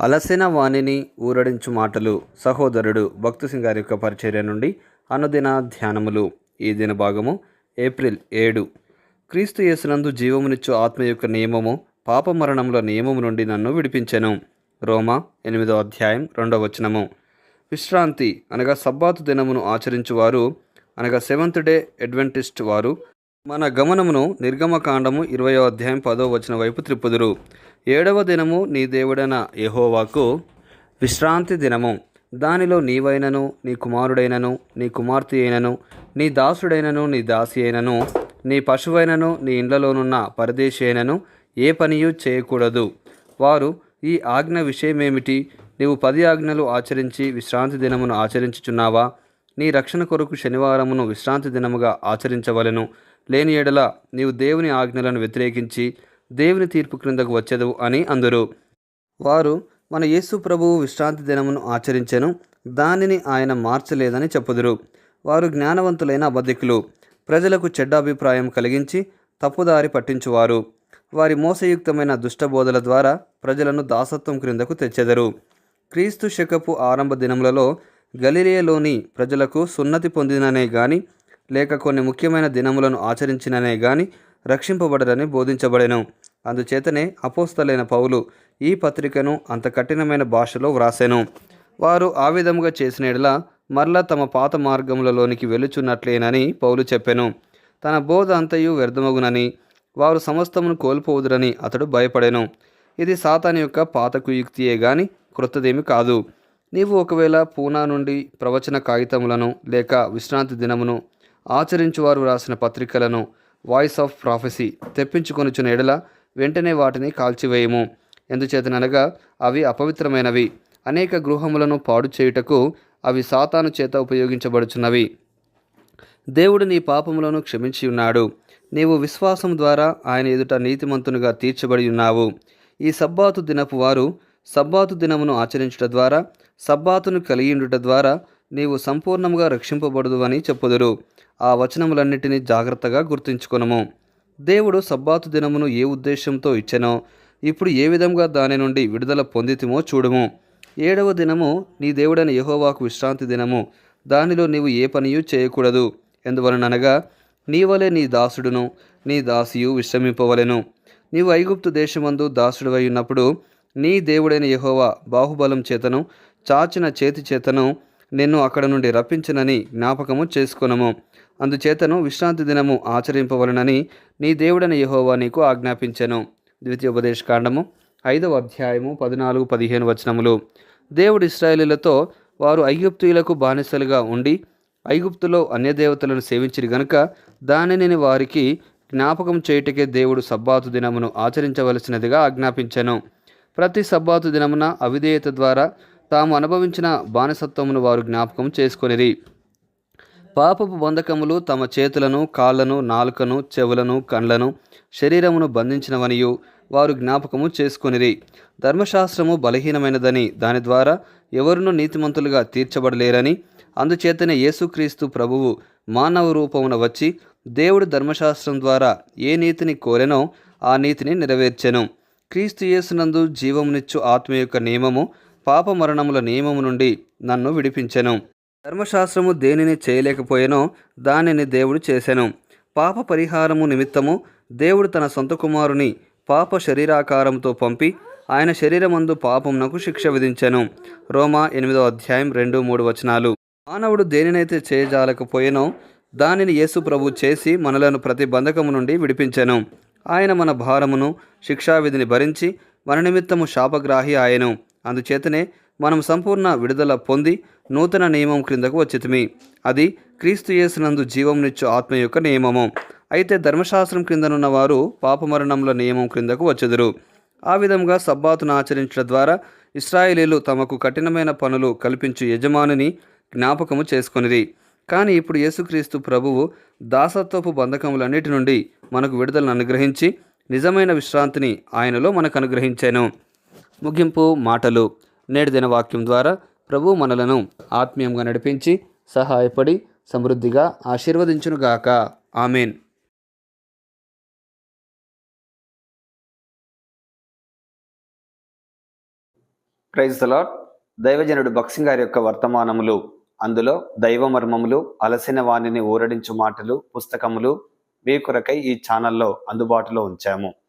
అలసిన వాణిని ఊరడించు మాటలు సహోదరుడు భక్తి గారి యొక్క పరిచర్య నుండి అనుదిన ధ్యానములు. ఈ దిన భాగము ఏప్రిల్ ఏడు. క్రీస్తు యేసునందు జీవమునిచ్చు ఆత్మ యొక్క నియమము పాప మరణముల నియమము నుండి నన్ను విడిపించెను. రోమా ఎనిమిదో అధ్యాయం రెండవ వచనము. విశ్రాంతి అనగా సబ్బాతు దినమును ఆచరించువారు అనగా సెవెంత్ డే అడ్వెంటిస్ట్ వారు మన గమనమును నిర్గమకాండము ఇరవయో అధ్యాయం పదో వచ్చిన వైపు త్రిప్పుదురు. ఏడవ దినము నీ దేవుడైన యహోవాకు విశ్రాంతి దినము. దానిలో నీవైనను నీ కుమారుడైనను నీ కుమార్తె అయినను నీ దాసుడైనను నీ దాసి అయినను నీ పశువైనను నీ ఇండ్లలోనున్న పరదేశి అయినను ఏ పనియు చేయకూడదు. వారు ఈ ఆజ్ఞ విషయమేమిటి? నీవు పది ఆజ్ఞలు ఆచరించి విశ్రాంతి దినమును ఆచరించుచున్నావా? నీ రక్షణ కొరకు శనివారమును విశ్రాంతి దినముగా ఆచరించవలెను. లేని ఎడల నీవు దేవుని ఆజ్ఞలను వ్యతిరేకించి దేవుని తీర్పు క్రిందకు వచ్చెదవు అని అందురు. వారు మన యేసు ప్రభువు విశ్రాంతి దినమును ఆచరించెను దానిని ఆయన మార్చలేదని చెప్పుదురు. వారు జ్ఞానవంతులైన అబద్ధికులు ప్రజలకు చెడ్డ అభిప్రాయం కలిగించి తప్పుదారి పట్టించువారు. వారి మోసయుక్తమైన దుష్టబోధల ద్వారా ప్రజలను దాసత్వం క్రిందకు తెచ్చెదరు. క్రీస్తు శకపు ఆరంభ దినములలో గలిలియలోని ప్రజలకు సున్నతి పొందిననే గాని లేక కొన్ని ముఖ్యమైన దినములను ఆచరించిననే గాని రక్షింపబడరని బోధించబడెను. అందుచేతనే అపోస్తలైన పౌలు ఈ పత్రికను అంత కఠినమైన భాషలో వ్రాసెను. వారు ఆ విధముగా చేసిన ఎడలా మరలా తమ పాత మార్గములలోనికి వెలుచున్నట్లేనని పౌలు చెప్పెను. తన బోధ అంతయు వ్యర్థమగునని వారు సమస్తమును కోల్పోవుదురని అతడు భయపడెను. ఇది సాతాని యొక్క పాత కుయుక్తియే గాని క్రొత్తదేమి కాదు. నీవు ఒకవేళ పూనా నుండి ప్రవచన కాగితములను లేక విశ్రాంతి దినమును ఆచరించువారు రాసిన పత్రికలను వాయిస్ ఆఫ్ ప్రాఫెసీ తెప్పించుకొనుచున్న ఎడల వెంటనే వాటిని కాల్చివేయము. ఎందుచేతనగా అవి అపవిత్రమైనవి. అనేక గృహములను పాడు చేయుటకు అవి సాతాను చేత ఉపయోగించబడుచున్నవి. దేవుడు నీ పాపములను క్షమించి ఉన్నాడు. నీవు విశ్వాసం ద్వారా ఆయన ఎదుట నీతిమంతునిగా తీర్చబడి ఉన్నావు. ఈ సబ్బాతు దినపు వారు సబ్బాతు దినమును ఆచరించుట ద్వారా సబ్బాతును కలిగిండుట ద్వారా నీవు సంపూర్ణముగా రక్షింపబడదు అని చెప్పుదురు. ఆ వచనములన్నిటినీ జాగ్రత్తగా గుర్తించుకొనము. దేవుడు సబ్బాతు దినమును ఏ ఉద్దేశంతో ఇచ్చెనో ఇప్పుడు ఏ విధంగా దాని నుండి విడుదల పొందితిమో చూడుము. ఏడవ దినము నీ దేవుడైన యహోవాకు విశ్రాంతి దినము. దానిలో నీవు ఏ పనియు చేయకూడదు. ఎందువలననగా నీవలే నీ దాసుడును నీ దాసియు విశ్రమింపవలెను. నీవు ఐగుప్తు దేశమందు దాసుడువై ఉన్నప్పుడు నీ దేవుడైన యహోవా బాహుబలం చేతను చాచిన చేతి చేతను నిన్ను అక్కడ నుండి రప్పించనని జ్ఞాపకము చేసుకొనము. అందుచేతను విశ్రాంతి దినము ఆచరింపవలనని నీ దేవుడని యహోవా నీకు ఆజ్ఞాపించెను. ద్వితీయోపదేశ కాండము ఐదవ అధ్యాయము పద్నాలుగు పదిహేను వచనములు. దేవుడు ఇస్రాయేలీలతో వారు ఐగుప్తులకు బానిసలుగా ఉండి ఐగుప్తులో అన్యదేవతలను సేవించిరి గనుక దానిని వారికి జ్ఞాపకం చేయుటకే దేవుడు సబ్బాతు దినమును ఆచరించవలసినదిగా ఆజ్ఞాపించెను. ప్రతి సబ్బాతు దినమున అవిధేయత ద్వారా తాము అనుభవించిన బానిసత్వమును వారు జ్ఞాపకం చేసుకొనిది పాపపు బంధకములు తమ చేతులను కాళ్ళను నాలుకను చెవులను కండ్లను శరీరమును బంధించినవనియు వారు జ్ఞాపకము చేసుకొనిది ధర్మశాస్త్రము బలహీనమైనదని దాని ద్వారా ఎవరునూ నీతిమంతులుగా తీర్చబడలేరని అందుచేతనే యేసుక్రీస్తు ప్రభువు మానవ రూపమున వచ్చి దేవుడు ధర్మశాస్త్రం ద్వారా ఏ నీతిని కోరెనో ఆ నీతిని నెరవేర్చెను. క్రీస్తు యేసునందు జీవమునిచ్చు ఆత్మ యొక్క నియమము పాప మరణముల నియమము నుండి నన్ను విడిపించెను. ధర్మశాస్త్రము దేనిని చేయలేకపోయానో దానిని దేవుడు చేసెను. పాప పరిహారము నిమిత్తము దేవుడు తన సొంత కుమారుని పాప శరీరాకారంతో పంపి ఆయన శరీరమందు పాపమునకు శిక్ష విధించెను. రోమా ఎనిమిదో అధ్యాయం రెండు మూడు వచనాలు. మానవుడు దేనినైతే చేయజాలకపోయేనో దానిని యేసు ప్రభు చేసి మనలను ప్రతి బంధకము నుండి విడిపించెను. ఆయన మన భారమును శిక్షావిధిని భరించి మన నిమిత్తము శాపగ్రాహి ఆయను. అందుచేతనే మనం సంపూర్ణ విడుదల పొంది నూతన నియమం క్రిందకు వచ్చితిమి. అది క్రీస్తు యేసునందు జీవంనిచ్చు ఆత్మ యొక్క నియమము. అయితే ధర్మశాస్త్రం క్రిందనున్న వారు పాపమరణముల నియమం క్రిందకు వచ్చెదరు. ఆ విధంగా సబ్బాతును ఆచరించడం ద్వారా ఇస్రాయేలీలు తమకు కఠినమైన పనులు కల్పించు యజమానిని జ్ఞాపకము చేసుకొనిది కానీ ఇప్పుడు యేసుక్రీస్తు ప్రభువు దాసత్వపు బంధకములన్నిటి నుండి మనకు విడుదలను అనుగ్రహించి నిజమైన విశ్రాంతిని ఆయనలో మనకు అనుగ్రహించాను. ముగింపు మాటలు. నేటి దినవాక్యం ద్వారా ప్రభు మనలను ఆత్మీయంగా నడిపించి సహాయపడి సమృద్ధిగా ఆశీర్వదించునుగాక. ఆమెన్. ప్రైజ్ దలాడ్ దైవజనుడు భక్సింగ్ గారి యొక్క వర్తమానములు అందులో దైవ మర్మములు అలసిన వాణిని ఊరడించు మాటలు పుస్తకములు మీ కొరకై ఈ ఛానల్లో అందుబాటులో ఉంచాము.